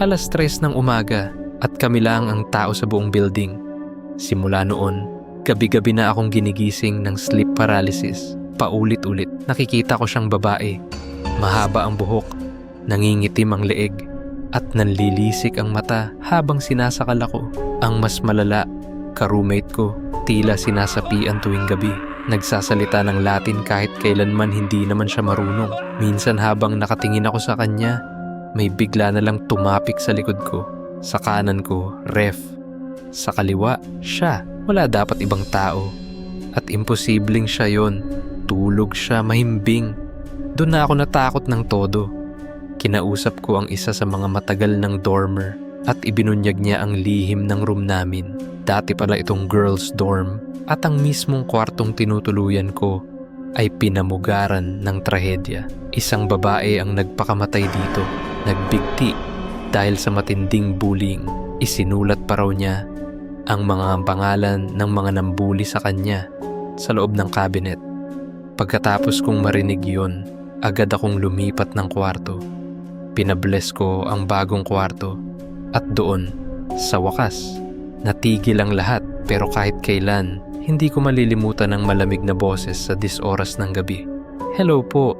Alas tres ng umaga at kami lang ang tao sa buong building. Simula noon, gabi-gabi na akong ginigising ng sleep paralysis. Paulit-ulit, nakikita ko siyang babae. Mahaba ang buhok, nangingitim ang leeg, at nanlilisik ang mata habang sinasakal ako. Ang mas malala, ka-roommate ko, tila sinasapian tuwing gabi. Nagsasalita ng Latin kahit kailanman hindi naman siya marunong. Minsan habang nakatingin ako sa kanya, may bigla na lang tumapik sa likod ko. Sa kanan ko, ref. Sa kaliwa, siya. Wala dapat ibang tao. At imposibleng siya yon. Tulog siya, mahimbing. Doon na ako natakot ng todo. Kinausap ko ang isa sa mga matagal ng dormer at ibinunyag niya ang lihim ng room namin. Dati pala itong girls dorm at ang mismong kwartong tinutuluyan ko ay pinamugaran ng trahedya. Isang babae ang nagpakamatay dito, nagbigti dahil sa matinding bullying. Isinulat pa raw niya ang mga pangalan ng mga nambuli sa kanya sa loob ng cabinet. Pagkatapos kong marinig yon, agad akong lumipat ng kwarto. Pinabless ko ang bagong kwarto at doon, sa wakas, natigil ang lahat pero kahit kailan, hindi ko malilimutan ang malamig na boses sa disoras ng gabi. Hello po,